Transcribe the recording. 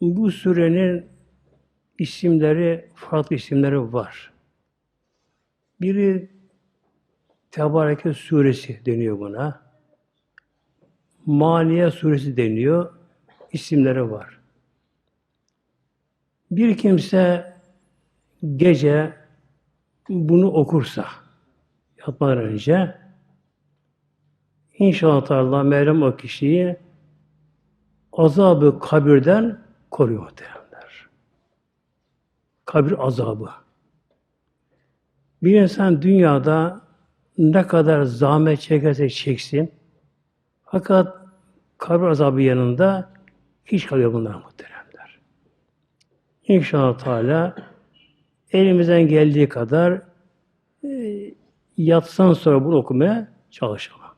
Bu surenin isimleri, farklı isimleri var. Biri Tebareke suresi deniyor buna. Maniye suresi deniyor. İsimleri var. Bir kimse gece bunu okursa yatmadan önce inşallah Teala Meryem o kişiyi azabı kabirden koruyor muhtemelenler. Kabir azabı. Bir insan dünyada ne kadar zahmet çekerse çeksin fakat kabir azabı yanında hiç kalıyor bunlar muhteremler. İnşallah Teala elimizden geldiği kadar e, yatsan sonra bunu okumaya çalışalım.